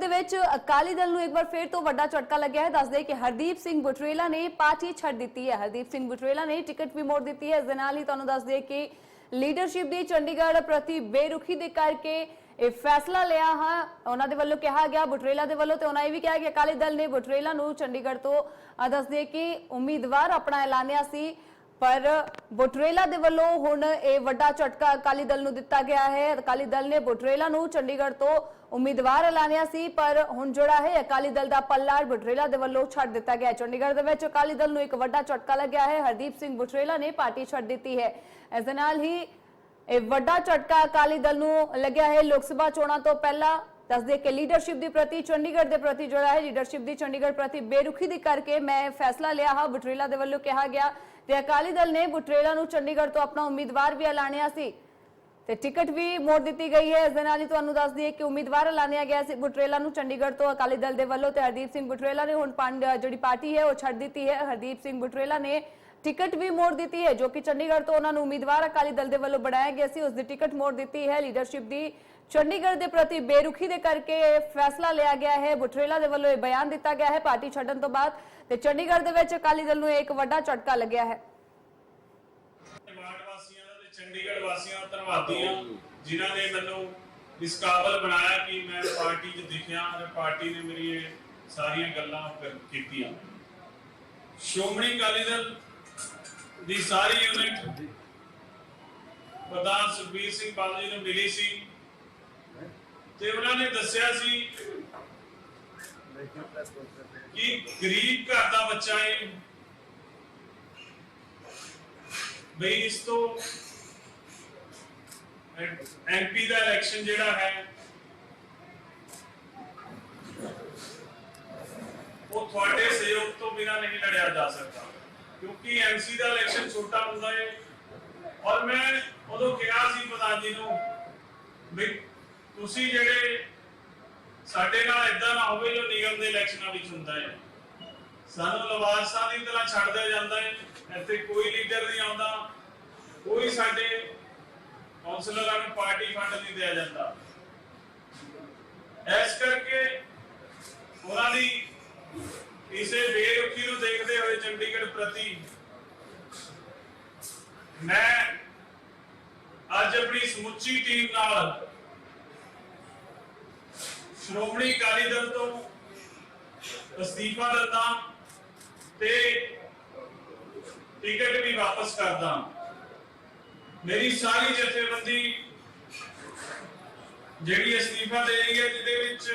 ਦੇ ਵਿੱਚ ਅਕਾਲੀ ਦਲ ਨੂੰ ਇੱਕ ਵਾਰ ਫੇਰ ਤੋਂ ਵੱਡਾ ਝਟਕਾ ਲੱਗਿਆ ਹੈ। ਦੱਸਦੇ ਕਿ ਹਰਦੀਪ ਸਿੰਘ ਬੁਟਰੇਲਾ ਨੇ ਪਾਰਟੀ ਛੱਡ ਦਿੱਤੀ ਹੈ। ਹਰਦੀਪ ਸਿੰਘ ਬੁਟਰੇਲਾ ਨੇ ਟਿਕਟ ਵੀ ਮੋੜ ਦਿੱਤੀ ਹੈ। ਇਸ ਦੇ ਨਾਲ ਹੀ ਤੁਹਾਨੂੰ ਦੱਸਦੇ ਕਿ ਲੀਡਰਸ਼ਿਪ ਦੀ ਚੰਡੀਗੜ੍ਹ ਪ੍ਰਤੀ ਬੇਰੁਖੀ ਦੇ ਕਰਕੇ ਇਹ ਫੈਸਲਾ ਲਿਆ ਹਾਂ। ਉਹਨਾਂ ਦੇ ਵੱਲੋਂ ਕਿਹਾ ਗਿਆ, ਬੁਟਰੇਲਾ ਦੇ ਵੱਲੋਂ ਤੇ ਉਹਨਾਂ ਇਹ ਵੀ ਕਿਹਾ ਕਿ ਅਕਾਲੀ ਦਲ ਨੇ ਬੁਟਰੇਲਾ ਨੂੰ ਚੰਡੀਗੜ੍ਹ ਤੋਂ ਦੱਸਦੇ ਕਿ ਉਮੀਦਵਾਰ ਆਪਣਾ ਐਲਾਨਿਆ ਸੀ। ਪਰ ਬੁਟਰੇਲਾ ਦੇ ਵੱਲੋਂ ਹੁਣ ਇਹ ਵੱਡਾ ਝਟਕਾ ਅਕਾਲੀ ਦਲ ਨੂੰ ਦਿੱਤਾ ਗਿਆ ਹੈ। ਅਕਾਲੀ ਦਲ ਨੇ ਬੁਟਰੇਲਾ ਨੂੰ ਚੰਡੀਗੜ੍ਹ ਤੋਂ ਉਮੀਦਵਾਰ ਐਲਾਨਿਆ ਸੀ, ਪਰ ਹੁਣ ਜਿਹੜਾ ਹੈ ਅਕਾਲੀ ਦਲ ਦਾ ਪੱਲਾ ਬੁਟਰੇਲਾ ਦੇ ਵੱਲੋਂ ਛੱਡ ਦਿੱਤਾ ਗਿਆ ਚੰਡੀਗੜ੍ਹ ਦੇ ਵਿੱਚ ਅਕਾਲੀ ਦਲ ਨੂੰ ਇੱਕ ਵੱਡਾ ਝਟਕਾ ਲੱਗਿਆ ਹੈ। ਹਰਦੀਪ ਸਿੰਘ ਬੁਟਰੇਲਾ ਨੇ ਪਾਰਟੀ ਛੱਡ ਦਿੱਤੀ ਹੈ। ਇਸ ਦੇ ਨਾਲ ਹੀ ਇਹ ਵੱਡਾ ਝਟਕਾ ਅਕਾਲੀ ਦਲ ਨੂੰ ਲੱਗਿਆ ਹੈ। ਲੋਕ ਸਭਾ ਚੋਣਾਂ ਤੋਂ ਪਹਿਲਾਂ ਦੱਸਦੇ ਕਿ ਲੀਡਰਸ਼ਿਪ ਦੇ ਪ੍ਰਤੀ, ਚੰਡੀਗੜ੍ਹ ਦੇ ਪ੍ਰਤੀ ਜਿਹੜਾ ਹੈ ਲੀਡਰਸ਼ਿਪ ਦੀ ਚੰਡੀਗੜ੍ਹ ਪ੍ਰਤੀ ਬੇਰੁਖੀ ਦੀ ਕਰਕੇ ਮੈਂ ਫੈਸਲਾ ਲਿਆ ਹਾਂ। ਬੁਟਰੇਲਾ ਦੇ ਵੱਲੋਂ ਕਿਹਾ ਗਿਆ ਤੇ ਅਕਾਲੀ ਦਲ ਨੇ ਬੁਟਰੇਲਾ ਨੂੰ ਚੰਡੀਗੜ੍ਹ ਤੋਂ ਆਪਣਾ ਉਮੀਦਵਾਰ ਵੀ ਐਲਾਨਿਆ ਸੀ। ਤੇ ਟਿਕਟ ਵੀ ਮੋੜ ਦਿੱਤੀ ਗਈ ਹੈ। ਇਸ ਦੇ ਨਾਲ ਹੀ ਤੁਹਾਨੂੰ ਦੱਸ ਦਈਏ ਕਿ ਉਮੀਦਵਾਰ ਐਲਾਨਿਆ ਗਿਆ ਸੀ ਬੁਟਰੇਲਾ ਨੂੰ ਚੰਡੀਗੜ੍ਹ ਤੋਂ ਅਕਾਲੀ ਦਲ ਦੇ ਵੱਲੋਂ ਤੇ ਹਰਦੀਪ ਸਿੰਘ ਬੁਟਰੇਲਾ ਨੇ ਹੁਣ ਜਿਹੜੀ ਪਾਰਟੀ ਹੈ ਉਹ ਛੱਡ ਦਿੱਤੀ ਹੈ। ਹਰਦੀਪ ਸਿੰਘ ਬੁਟਰੇਲਾ ਨੇ ਟਿਕਟ ਵੀ ਮੋੜ ਦਿੱਤੀ ਹੈ, ਜੋ ਕਿ ਚੰਡੀਗੜ੍ਹ ਤੋਂ ਉਹਨਾਂ ਨੂੰ ਉਮੀਦਵਾਰ ਅਕਾਲੀ ਦਲ ਦੇ ਵੱਲੋਂ ਬਣਾਇਆ ਗਿਆ ਸੀ। ਉਸ ਦੀ ਟਿਕਟ ਮੋੜ ਦਿੱਤੀ ਹੈ। ਲੀਡਰਸ਼ਿਪ ਦੀ ਚੰਡੀਗੜ੍ਹ ਦੇ ਪ੍ਰਤੀ ਬੇਰੁਖੀ ਦੇ ਕਰਕੇ ਫੈਸਲਾ ਲਿਆ ਗਿਆ ਹੈ। ਬੁਟਰੇਲਾ ਦੇ ਵੱਲੋਂ ਇਹ ਬਿਆਨ ਦਿੱਤਾ ਗਿਆ ਹੈ। ਪਾਰਟੀ ਛੱਡਣ ਤੋਂ ਬਾਅਦ ਤੇ ਚੰਡੀਗੜ੍ਹ ਦੇ ਵਿੱਚ ਅਕਾਲੀ ਦਲ ਨੂੰ ਇੱਕ ਵੱਡਾ ਝਟਕਾ ਲੱਗਿਆ ਹੈ। ਵਾਸੀਆਂ ਦਾ ਤੇ ਚੰਡੀਗੜ੍ਹ ਵਾਸੀਆਂ ਦਾ ਧੰਨਵਾਦੀ ਹਾਂ ਜਿਨ੍ਹਾਂ ਨੇ ਮੈਨੂੰ ਇਸ ਕਾਬਲ ਬਣਾਇਆ ਕਿ ਮੈਂ ਪਾਰਟੀ 'ਚ ਦਿਖਿਆ ਤੇ ਪਾਰਟੀ ਨੇ ਮੇਰੀ ਸਾਰੀਆਂ ਗੱਲਾਂ ਕੀਤੀਆਂ। ਸ਼੍ਰੋਮਣੀ ਅਕਾਲੀ ਦਲ ਦੀ ਸਾਰੀ ਯੂਨਿਟ ਪ੍ਰਧਾਨ ਸੁਖਬੀਰ ਸਿੰਘ ਬਾਦਲ ਜੀ ਨੂੰ ਮਿਲੀ ਸੀ। ਤੇ ਉਹਨਾਂ ਨੇ ਦੱਸਿਆ ਸੀ ਕਿ ਗਰੀਬ ਘਰ ਦਾ ਬੱਚਾ ਹੈ ਬਈ ਇਸ ਤੋਂ ਐਮਪੀ ਦਾ ਇਲੈਕਸ਼ਨ ਜਿਹੜਾ ਹੈ, ਉਹ ਤੁਹਾਡੇ ਸਹਿਯੋਗ ਤੋਂ ਬਿਨਾ ਨਹੀਂ ਲੜਿਆ ਜਾ ਸਕਦਾ। ਕਿਉਂਕਿ ਐਮਸੀ ਦਾ ਇਲੈਕਸ਼ਨ ਛੋਟਾ ਹੁੰਦਾ ਹੈ ਔਰ ਮੈਂ ਉਦੋਂ ਕਿਹਾ ਸੀ ਪ੍ਰਧਾਨ ਜੀ ਨੂੰ ਵੀ ਤੁਸੀਂ ਜਿਹੜੇ ਸਾਡੇ ਨਾਲ ਇਦਾਂ ਨਾ ਹੋਵੇ ਜੋ ਨਿਗਮ ਦੇ ਇਲੈਕਸ਼ਨਾਂ ਵਿੱਚ ਹੁੰਦਾ ਹੈ ਸਾਨੂੰ ਲਵਾਰਸਾਂ ਦੀ ਤਰ੍ਹਾਂ ਛੱਡ ਦਿਆ ਜਾਂਦਾ ਹੈ ਇੱਥੇ ਕੋਈ ਲੀਡਰ ਨਹੀਂ ਆਉਂਦਾ। ਕੋਈ ਸਾਡੇ ਕਾਉਂਸਲਰਾਂ ਨੂੰ ਪਾਰਟੀ ਫੰਡ ਨਹੀਂ ਦਿਆ ਜਾਂਦਾ। ਇਸ ਕਰਕੇ ਉਹਨਾਂ ਦੀ ਇਸੇ ਬੇਰੁਖੀ ਨੂੰ ਦੇਖਦੇ ਹੋਏ ਚੰਡੀਗੜ੍ਹ ਪ੍ਰਤੀ ਮੈਂ ਅੱਜ ਆਪਣੀ ਸਮੁੱਚੀ ਟੀਮ ਨਾਲ ਸ਼੍ਰੋਮਣੀ ਅਕਾਲੀ ਦਲ ਤੋਂ ਅਸਤੀਫਾ ਦਿੰਦਾ ਤੇ ਟਿਕਟ ਵੀ ਵਾਪਸ ਕਰਦਾ। ਮੇਰੀ ਸਾਰੀ ਜਥੇਬੰਦੀ ਜਿਹੜੀ ਅਸਤੀਫਾ ਦੇ ਰਹੀ ਹੈ, ਜਿਹਦੇ ਵਿੱਚ